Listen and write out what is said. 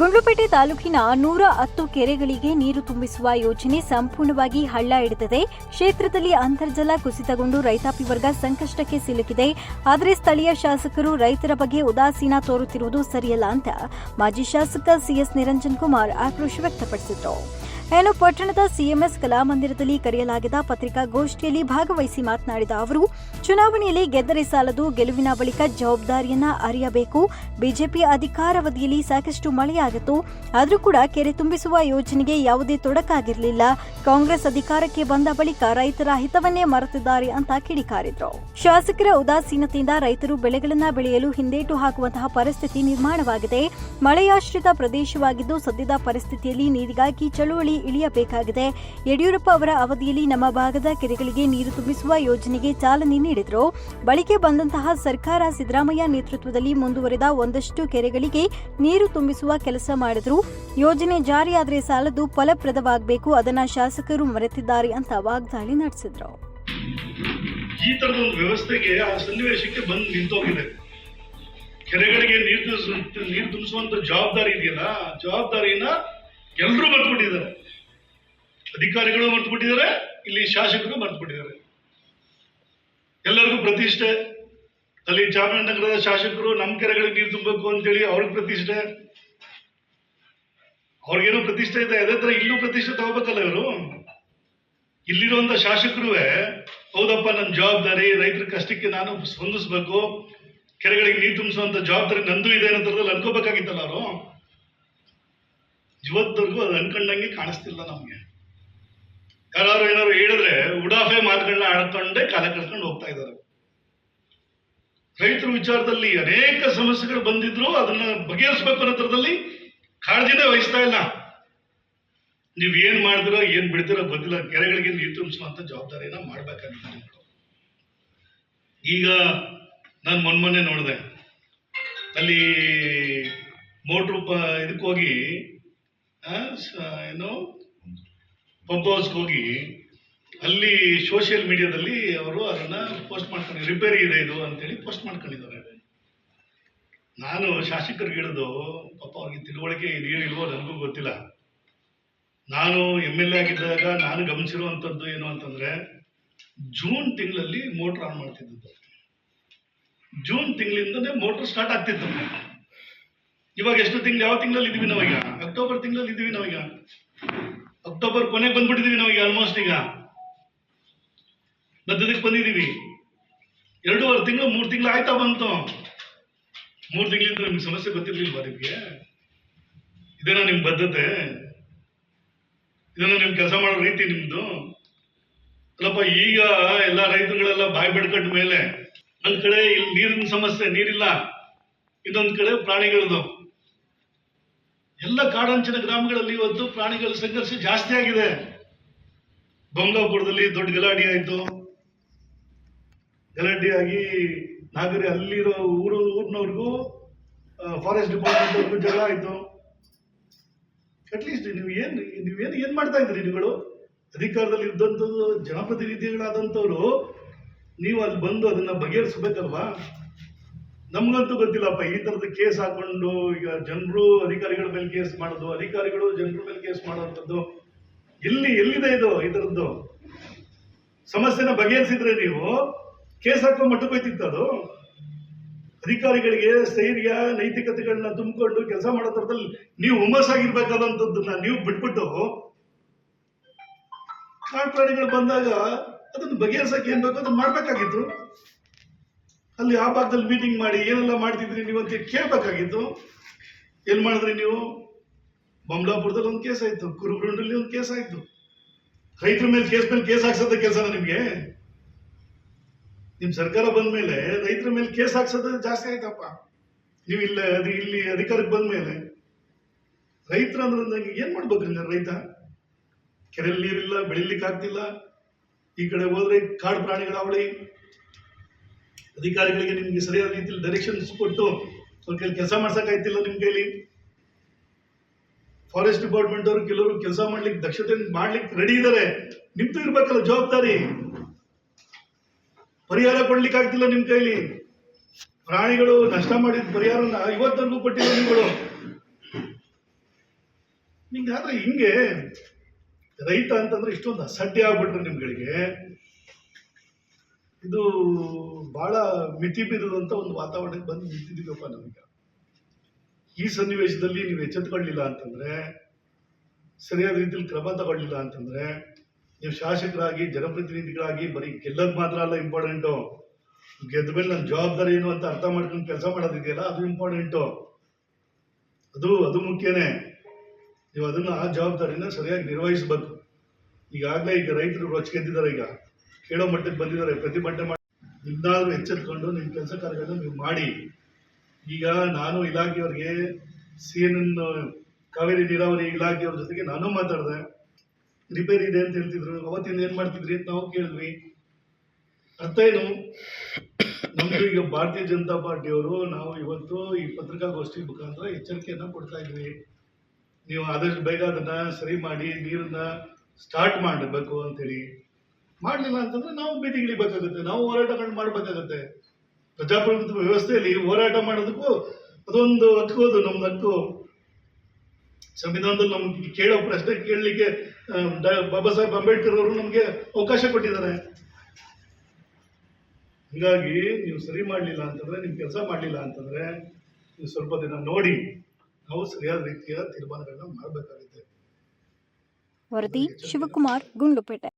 ಗುಂಡ್ಲುಪೇಟೆ ತಾಲೂಕಿನ ನೂರ ಹತ್ತು ಕೆರೆಗಳಿಗೆ ನೀರು ತುಂಬಿಸುವ ಯೋಜನೆ ಸಂಪೂರ್ಣವಾಗಿ ಹಳ್ಳ ಹಿಡಿದಿದೆ. ಕ್ಷೇತ್ರದಲ್ಲಿ ಅಂತರ್ಜಲ ಕುಸಿತಗೊಂಡು ರೈತಾಪಿ ವರ್ಗ ಸಂಕಷ್ಟಕ್ಕೆ ಸಿಲುಕಿದೆ. ಆದರೆ ಸ್ಥಳೀಯ ಶಾಸಕರು ರೈತರ ಬಗ್ಗೆ ಉದಾಸೀನ ತೋರುತ್ತಿರುವುದು ಸರಿಯಲ್ಲ ಅಂತ ಮಾಜಿ ಶಾಸಕ ಸಿಎಸ್ ನಿರಂಜನ್ ಕುಮಾರ್ ಆಕ್ರೋಶ ವ್ಯಕ್ತಪಡಿಸಿದರು. ಇನ್ನು ಪಟ್ಟಣದ ಸಿಎಂಎಸ್ ಕಲಾಮಂದಿರದಲ್ಲಿ ಕರೆಯಲಾಗಿದ್ದ ಪತ್ರಿಕಾಗೋಷ್ಠಿಯಲ್ಲಿ ಭಾಗವಹಿಸಿ ಮಾತನಾಡಿದ ಅವರು, ಚುನಾವಣೆಯಲ್ಲಿ ಗೆದ್ದರೆ ಸಾಲದು ಗೆಲುವಿನ ಬಳಿಕ ಜವಾಬ್ದಾರಿಯನ್ನ ಅರಿಯಬೇಕು. ಬಿಜೆಪಿ ಅಧಿಕಾರಾವಧಿಯಲ್ಲಿ ಸಾಕಷ್ಟು ಮಳೆಯಾಗಿತ್ತು. ಆದರೂ ಕೂಡ ಕೆರೆ ತುಂಬಿಸುವ ಯೋಜನೆಗೆ ಯಾವುದೇ ತೊಡಕಾಗಿರಲಿಲ್ಲ. ಕಾಂಗ್ರೆಸ್ ಅಧಿಕಾರಕ್ಕೆ ಬಂದ ಬಳಿಕ ರೈತರ ಹಿತವನ್ನೇ ಮರೆತಿದ್ದಾರೆ ಅಂತ ಕಿಡಿಕಾರಿದ್ರು. ಶಾಸಕರ ಉದಾಸೀನತೆಯಿಂದ ರೈತರು ಬೆಳೆಗಳನ್ನ ಬೆಳೆಯಲು ಹಿಂದೇಟು ಹಾಕುವಂತಹ ಪರಿಸ್ಥಿತಿ ನಿರ್ಮಾಣವಾಗಿದೆ. ಮಳೆಯಾಶ್ರಿತ ಪ್ರದೇಶವಾಗಿದ್ದು ಸದ್ಯದ ಪರಿಸ್ಥಿತಿಯಲ್ಲಿ ನೀರಿಗಾಗಿ ಚಳುವಳಿ ಇಳಿಯಬೇಕಾಗಿದೆ. ಯಡಿಯೂರಪ್ಪ ಅವರ ಅವಧಿಯಲ್ಲಿ ನಮ್ಮ ಭಾಗದ ಕೆರೆಗಳಿಗೆ ನೀರು ತುಂಬಿಸುವ ಯೋಜನೆಗೆ ಚಾಲನೆ ನೀಡಿದರು. ಬಳಿಕೆ ಬಂದಂತಹ ಸರ್ಕಾರ ಸಿದ್ದರಾಮಯ್ಯ ನೇತೃತ್ವದಲ್ಲಿ ಮುಂದುವರೆದ ಒಂದಷ್ಟು ಕೆರೆಗಳಿಗೆ ನೀರು ತುಂಬಿಸುವ ಕೆಲಸ ಮಾಡಿದ್ರು. ಯೋಜನೆ ಜಾರಿಯಾದರೆ ಸಾಲದು ಫಲಪ್ರದವಾಗಬೇಕು, ಅದನ್ನ ಶಾಸಕರು ಮರೆತಿದ್ದಾರೆ ಅಂತ ವಾಗ್ದಾಳಿ ನಡೆಸಿದ್ರು. ಈ ತರದ ಒಂದು ವ್ಯವಸ್ಥೆಗೆ ಆ ಸನ್ನಿವೇಶಕ್ಕೆ ಬಂದು ನಿಂತೋಗಿದೆ. ಕೆರೆಗಳಿಗೆ ನೀರು ನೀರು ತುಂಬಿಸುವಂತ ಜವಾಬ್ದಾರಿ ಇದೆಯಲ್ಲ ಜವಾಬ್ದಾರಿನ ಎಲ್ಲರೂ ಮರ್ತ್ಬಿಟ್ಟಿದ್ದಾರೆ ಅಧಿಕಾರಿಗಳು ಮರ್ತ್ಬಿಟ್ಟಿದ್ದಾರೆ, ಇಲ್ಲಿ ಶಾಸಕರು ಮರ್ತ್ಬಿಟ್ಟಿದ್ದಾರೆ. ಎಲ್ಲರಿಗೂ ಪ್ರತಿಷ್ಠೆ. ಅಲ್ಲಿ ಚಾಮರಾಜನಗರದ ಶಾಸಕರು ನಮ್ಮ ಕೆರೆಗಳಿಗೆ ನೀರು ತುಂಬಬೇಕು ಅಂತೇಳಿ ಅವ್ರಿಗೆ ಪ್ರತಿಷ್ಠೆ. ಅವ್ರಿಗೇನು ಪ್ರತಿಷ್ಠೆ ಇದೆ. ಅದೇ ತರ ಇಲ್ಲೂ ಪ್ರತಿಷ್ಠೆ ತಗೋಬೇಕಲ್ಲ ಇವರು? ಇಲ್ಲಿರುವಂತ ಶಾಸಕರು ಹೌದಪ್ಪ ನನ್ನ ಜವಾಬ್ದಾರಿ, ರೈತರ ಕಷ್ಟಕ್ಕೆ ನಾನು ಸ್ಪಂದಿಸ್ಬೇಕು. ಕೆರೆಗಳಿಗೆ ನೀರು ತುಂಬಿಸುವಂತ ಜವಾಬ್ದಾರಿ ನಂದು ಇದೆ ಅನ್ನೋ ಥರದಲ್ಲಿ ಅನ್ಕೋಬೇಕಾಗಿತ್ತಲ್ಲ ಅವರು? ಇವತ್ತವರೆಗೂ ಅದು ಅನ್ಕೊಂಡಂಗೆ ಕಾಣಿಸ್ತಿಲ್ಲ ನಮ್ಗೆ. ಯಾರು ಏನಾದ್ರು ಹೇಳಿದ್ರೆ ಉಡಾಫೆ ಮಾತುಗಳನ್ನ ಆಡ್ಕೊಂಡೇ ಕಾಲ ಕಳ್ಕೊಂಡು ಹೋಗ್ತಾ ಇದ್ದಾರೆ. ರೈತರ ವಿಚಾರದಲ್ಲಿ ಅನೇಕ ಸಮಸ್ಯೆಗಳು ಬಂದಿದ್ರು, ಅದನ್ನ ಬಗೆಹರಿಸಬೇಕು ಅನ್ನೋ ಥರದಲ್ಲಿ ಕಾಳಜಿನೇ ವಹಿಸ್ತಾ ಇಲ್ಲ. ನೀವ್ ಏನ್ ಮಾಡಿದಿರೋ ಏನ್ ಬಿಡ್ತೀರ ಗೊತ್ತಿಲ್ಲ. ಕೆರೆಗಳಿಗೆ ನೀರು ತುಂಬಿಸುವಂತ ಜವಾಬ್ದಾರಿಯನ್ನ ಮಾಡ್ಬೇಕಾಗಿದೆ ನೀವು. ಈಗ ನಾನು ಮೊನ್ನೆ ನೋಡಿದೆ. ಅಲ್ಲಿ ಮೋಟ್ರು ಇದಕ್ಕೋಗಿ ಏನು ಪಂಪ್ ಹೌಸ್ಗೆ ಹೋಗಿ ಅಲ್ಲಿ ಸೋಷಿಯಲ್ ಮೀಡಿಯಾದಲ್ಲಿ ಅವರು ಅದನ್ನ ಪೋಸ್ಟ್ ಮಾಡ್ಕೊಂಡು ರಿಪೇರಿ ಇದೆ ಇದು ಅಂತೇಳಿ ಪೋಸ್ಟ್ ಮಾಡ್ಕೊಂಡಿದ್ದಾರೆ. ನಾನು ಶಾಸಕರಿಗೆ ಹೇಳಿದು, ಪಾಪ ಅವ್ರಿಗೆ ತಿಳುವಳಿಕೆ ಇದೆಯೋ ಇಲ್ವೋ ನನಗೂ ಗೊತ್ತಿಲ್ಲ. ನಾನು ಎಂ ಎಲ್ ಎ ಆಗಿದ್ದಾಗ ನಾನು ಗಮನಿಸಿರುವಂಥದ್ದು ಏನು ಅಂತಂದ್ರೆ ಜೂನ್ ತಿಂಗಳಲ್ಲಿ ಮೋಟ್ರ್ ಆನ್ ಮಾಡ್ತಿದ್ದದ್ದು. ಜೂನ್ ತಿಂಗಳಿಂದನೇ ಮೋಟ್ರ್ ಸ್ಟಾರ್ಟ್ ಆಗ್ತಿತ್ತು. ಇವಾಗ ಎಷ್ಟು ತಿಂಗಳು, ಯಾವ ತಿಂಗಳಲ್ಲಿ ಇದೀವಿ ನಾವೀಗ? ಅಕ್ಟೋಬರ್ ತಿಂಗಳಲ್ಲಿ ಇದೀವಿ ನಾವೀಗ. ಅಕ್ಟೋಬರ್ ಕೊನೆಗೆ ಬಂದ್ಬಿಟ್ಟಿದೀವಿ ನಾವೀಗ ಆಲ್ಮೋಸ್ಟ್ ಈಗ. ಮಧ್ಯದಕ್ಕೆ ಬಂದಿದೀವಿ. ಎರಡೂವರೆ ತಿಂಗಳು, ಮೂರು ತಿಂಗಳು ಆಯ್ತಾ ಬಂತು. ಮೂರು ತಿಂಗಳಿಂದ ನಿಮ್ಗೆ ಸಮಸ್ಯೆ ಗೊತ್ತಿರ್ಲಿಲ್ವಾ ನಿಮ್ಗೆ? ಇದೇನಾ ನಿಮ್ ಬದ್ಧತೆ. ಇದನ್ನ ನಿಮ್ ಕೆಲಸ ಮಾಡೋ ರೀತಿ ನಿಮ್ದು. ಅಲ್ಲಪ್ಪ, ಈಗ ಎಲ್ಲ ರೈತರುಗಳೆಲ್ಲ ಬಾಯಿ ಬೆಡ್ಕಟ್ಟ ಮೇಲೆ ಒಂದ್ ಕಡೆ ಇಲ್ಲಿ ನೀರಿನ ಸಮಸ್ಯೆ, ನೀರಿಲ್ಲ. ಇದೊಂದ್ ಕಡೆ ಪ್ರಾಣಿಗಳದು. ಎಲ್ಲ ಕಾಡಂಚಿನ ಗ್ರಾಮಗಳಲ್ಲಿ ಇವತ್ತು ಪ್ರಾಣಿಗಳ ಸಂಘರ್ಷ ಜಾಸ್ತಿ ಆಗಿದೆ. ಬಂಗ್ಲಾಪುರದಲ್ಲಿ ದೊಡ್ಡ ಗಲಾಟೆ ಆಯ್ತು. ಆಗಿ ನಾಗರಿ ಅಲ್ಲಿರೋ ಊರು ಊರಿನವ್ರಿಗೂ ಫಾರೆಸ್ಟ್ ಡಿಪಾರ್ಟ್ಮೆಂಟ್ ಅವ್ರಿಗೂ ಜಗಳ ಆಯ್ತು. ಅಟ್ಲೀಸ್ಟ್ ನೀವು ಏನು ನೀವೇನು ಏನು ಮಾಡ್ತಾ ಇದ್ರಿ ನೀವುಗಳು ಅಧಿಕಾರದಲ್ಲಿ ಇದ್ದಂಥದ್ದು ಜನಪ್ರತಿನಿಧಿಗಳಾದಂಥವ್ರು ನೀವು ಅಲ್ಲಿ ಬಂದು ಅದನ್ನ ಬಗೆಹರಿಸ್ಬೇಕಲ್ವಾ? ನಮ್ಗಂತೂ ಗೊತ್ತಿಲ್ಲಪ್ಪ, ಈ ತರದ ಕೇಸ್ ಹಾಕೊಂಡು ಈಗ ಜನರು ಅಧಿಕಾರಿಗಳ ಮೇಲೆ ಕೇಸ್ ಮಾಡೋದು, ಅಧಿಕಾರಿಗಳು ಜನರ ಮೇಲೆ ಕೇಸ್ ಮಾಡೋವಂಥದ್ದು, ಎಲ್ಲಿ, ಎಲ್ಲಿದೆ ಇದು, ಈ ಥರದ್ದು ಸಮಸ್ಯೆನ ಬಗೆಹರಿಸಿದ್ರೆ ನೀವು ಕೇಸ್ ಹಾಕೋ ಮಟ್ಟಕ್ಕೆ ಹೋಯ್ತಿತ್ತು ಅದು. ಅಧಿಕಾರಿಗಳಿಗೆ ಸ್ಥೈರ್ಯ, ನೈತಿಕತೆಗಳನ್ನ ತುಂಬಿಕೊಂಡು ಕೆಲಸ ಮಾಡೋ ಥರದಲ್ಲಿ ನೀವು ಹುಮ್ಮಸ್ಸಾಗಿರ್ಬೇಕಾದಂಥದ್ದನ್ನ ನೀವು ಬಿಟ್ಬಿಟ್ಟು ಕಾಡು ಪ್ರಾಣಿಗಳು ಬಂದಾಗ ಅದನ್ನು ಬಗೆಹರಿಸಕ್ಕೆ ಏನ್ ಬೇಕೋ ಅದನ್ನ ಮಾಡ್ಬೇಕಾಗಿತ್ತು. ಅಲ್ಲಿ ಆ ಭಾಗದಲ್ಲಿ ಮೀಟಿಂಗ್ ಮಾಡಿ ಏನೆಲ್ಲ ಮಾಡ್ತಿದ್ರಿ ನೀವು ಅಂತ ಕೇಳ್ಬೇಕಾಗಿತ್ತು. ಏನ್ ಮಾಡಿದ್ರಿ ನೀವು? ಬಮ್ಲಾಪುರದಲ್ಲಿ ಒಂದು ಕೇಸ್ ಆಯ್ತು, ಕುರುಬ್ರುಂಡಲ್ಲಿ ಒಂದು ಕೇಸ್ ಆಯ್ತು. ರೈತರ ಮೇಲೆ ಕೇಸ್ ಮೇಲೆ ಕೇಸ್ ಹಾಕ್ಸೋದ ಕೆಲಸ ನಿಮ್ಗೆ? ನಿಮ್ ಸರ್ಕಾರ ಬಂದ ಮೇಲೆ ರೈತರ ಮೇಲೆ ಕೇಸ್ ಹಾಕ್ಸೋದು ಜಾಸ್ತಿ ಆಯ್ತಪ್ಪ. ನೀವು ಇಲ್ಲ, ಅದು ಇಲ್ಲಿ ಅಧಿಕಾರಕ್ಕೆ ಬಂದ ಮೇಲೆ. ರೈತರ ಅಂದ್ರೆ ನಂಗೆ ಏನ್ ಮಾಡ್ಬೇಕ್ರಿ ರೈತ? ಕೆರೆಯಲ್ಲಿ ನೀರಿಲ್ಲ, ಬೆಳಿಲಿಕ್ಕೆ ಆಗ್ತಿಲ್ಲ. ಈ ಕಡೆ ಹೋದ್ರೆ ಕಾಡು ಪ್ರಾಣಿಗಳ ಅವಳಿ. ಅಧಿಕಾರಿಗಳಿಗೆ ನಿಮಗೆ ಸರಿಯಾದ ರೀತಿಯಲ್ಲಿ ಡೈರೆಕ್ಷನ್ಸ್ ಕೊಟ್ಟು ಅವ್ರ ಕೈಲಿ ಕೆಲಸ ಮಾಡ್ಸಕ್ಕಾಯ್ತಿಲ್ಲ ನಿಮ್ ಕೈಲಿ. ಫಾರೆಸ್ಟ್ ಡಿಪಾರ್ಟ್ಮೆಂಟ್ ಅವರು ಕೆಲವರು ಕೆಲಸ ಮಾಡ್ಲಿಕ್ಕೆ ದಕ್ಷತೆ ಮಾಡ್ಲಿಕ್ಕೆ ರೆಡಿ ಇದ್ದಾರೆ ನಿಮ್ದು ಇರ್ಬೇಕಲ್ಲ ಜವಾಬ್ದಾರಿ. ಪರಿಹಾರ ಕೊಡ್ಲಿಕ್ಕೆ ಆಗ್ತಿಲ್ಲ ನಿಮ್ ಕೈಲಿ. ಪ್ರಾಣಿಗಳು ನಷ್ಟ ಮಾಡಿದ ಪರಿಹಾರನ ಇವತ್ತರೆಗೂ ಕೊಟ್ಟಿಲ್ಲ ನೀವುಗಳು. ನಿಮ್ಗಾದ್ರೆ ಹಿಂಗೆ ರೈತ ಅಂತಂದ್ರೆ ಇಷ್ಟೊಂದು ಅಸಡ್ಡೆ ಆಗ್ಬಿಟ್ರೆ ನಿಮ್ಗಳಿಗೆ. ಇದು ಬಹಳ ಮಿತಿ ಮೀರಿದಂತ ಒಂದು ವಾತಾವರಣಕ್ಕೆ ಬಂದು ನಿಂತಿದ್ದೀವಪ್ಪ ನಮಗೆ ಈ ಸನ್ನಿವೇಶದಲ್ಲಿ ನೀವು ಎಚ್ಚೆತ್ಕೊಳ್ಳಿಲ್ಲ ಅಂತಂದ್ರೆ, ಸರಿಯಾದ ರೀತಿಯಲ್ಲಿ ಕ್ರಮ ತಗೊಳ್ಳಿಲ್ಲ ಅಂತಂದ್ರೆ, ನೀವು ಶಾಸಕರಾಗಿ, ಜನಪ್ರತಿನಿಧಿಗಳಾಗಿ, ಬರೀ ಗೆಲ್ಲೋದು ಮಾತ್ರ ಅಲ್ಲ ಇಂಪಾರ್ಟೆಂಟು ಗೆದ್ದ ಮೇಲೆ ನನ್ನ ಜವಾಬ್ದಾರಿ ಏನು ಅಂತ ಅರ್ಥ ಮಾಡ್ಕೊಂಡು ಕೆಲಸ ಮಾಡೋದಿದೆಯಲ್ಲ, ಅದು ಇಂಪಾರ್ಟೆಂಟು ಅದು ಅದು ಮುಖ್ಯನೇ. ನೀವು ಅದನ್ನ ಆ ಜವಾಬ್ದಾರಿನ ಸರಿಯಾಗಿ ನಿರ್ವಹಿಸಬೇಕು. ಈಗಾಗಲೇ ಈಗ ರೈತರು ರೊಚ್ಚಿಗೆದ್ದಿದ್ದಾರೆ ಈಗ. ಕೇಳೋ ಮಟ್ಟಕ್ಕೆ ಬಂದಿದ್ದಾರೆ, ಪ್ರತಿಭಟನೆ ಇನ್ನಾದ್ರೂ ಎಚ್ಚೆತ್ಕೊಂಡು ನಿಮ್ಮ ಕೆಲಸ ಕಾರ್ಯಗಳನ್ನು ನೀವು ಮಾಡಿ. ಈಗ ನಾನು ಇಲಾಖೆಯವ್ರಿಗೆ ಸಿ ಎನ್ ಎನ್ ಕಾವೇರಿ ನೀರಾವರಿ ಇಲಾಖೆಯವ್ರ ಜೊತೆಗೆ ನಾನು ಮಾತಾಡಿದೆ. ರಿಪೇರಿ ಇದೆ ಅಂತ ಹೇಳ್ತಿದ್ರು. ಅವತ್ತಿಂದ ಏನು ಮಾಡ್ತಿದ್ರಿ ಅಂತ ನಾವು ಕೇಳಿದ್ವಿ. ಅರ್ಥ ಏನು? ಈಗ ಭಾರತೀಯ ಜನತಾ ಪಾರ್ಟಿಯವರು ನಾವು ಇವತ್ತು ಈ ಪತ್ರಿಕಾಗೋಷ್ಠಿ ಮುಖಾಂತರ ಎಚ್ಚರಿಕೆಯನ್ನು ಕೊಡ್ತಾ ಇದ್ವಿ. ನೀವು ಆದಷ್ಟು ಬೇಗ ಅದನ್ನ ಸರಿ ಮಾಡಿ, ನೀರನ್ನ ಸ್ಟಾರ್ಟ್ ಮಾಡಬೇಕು ಅಂತೇಳಿ. ಮಾಡಲಿಲ್ಲ ಅಂತಂದ್ರೆ ನಾವು ಬೀದಿಗಿಳಿಬೇಕಾಗುತ್ತೆ ನಾವು ಹೋರಾಟಗಳನ್ನ ಮಾಡಬೇಕಾಗತ್ತೆ ಪ್ರಜಾಪ್ರಭುತ್ವ ವ್ಯವಸ್ಥೆಯಲ್ಲಿ ಹೋರಾಟ ಮಾಡೋದಕ್ಕೂ ಅದೊಂದು ಹಕ್ಕು ಅದು ನಮ್ದು ಹಕ್ಕು. ಸಂವಿಧಾನದಲ್ಲಿ ನಮ್ಗೆ ಕೇಳೋ ಪ್ರಶ್ನೆ ಕೇಳಲಿಕ್ಕೆ ಬಾಬಾ ಸಾಹೇಬ್ ಅಂಬೇಡ್ಕರ್ ಅವರು ನಮಗೆ ಅವಕಾಶ ಕೊಟ್ಟಿದ್ದಾರೆ. ಹೀಗಾಗಿ ನೀವು ಸರಿ ಮಾಡಲಿಲ್ಲ ಅಂತಂದ್ರೆ ನಿಮ್ಮ ಕೆಲಸ ಮಾಡಲಿಲ್ಲ ಅಂತಂದ್ರೆ ನೀವು ಸ್ವಲ್ಪ ದಿನ ನೋಡಿ ನಾವು ಸರಿಯಾದ ರೀತಿಯ ತೀರ್ಮಾನಗಳನ್ನ ಮಾಡಬೇಕಾಗುತ್ತೆ. ವರದಿ ಶಿವಕುಮಾರ್ ಗುಂಡ್ಲುಪೇಟೆ.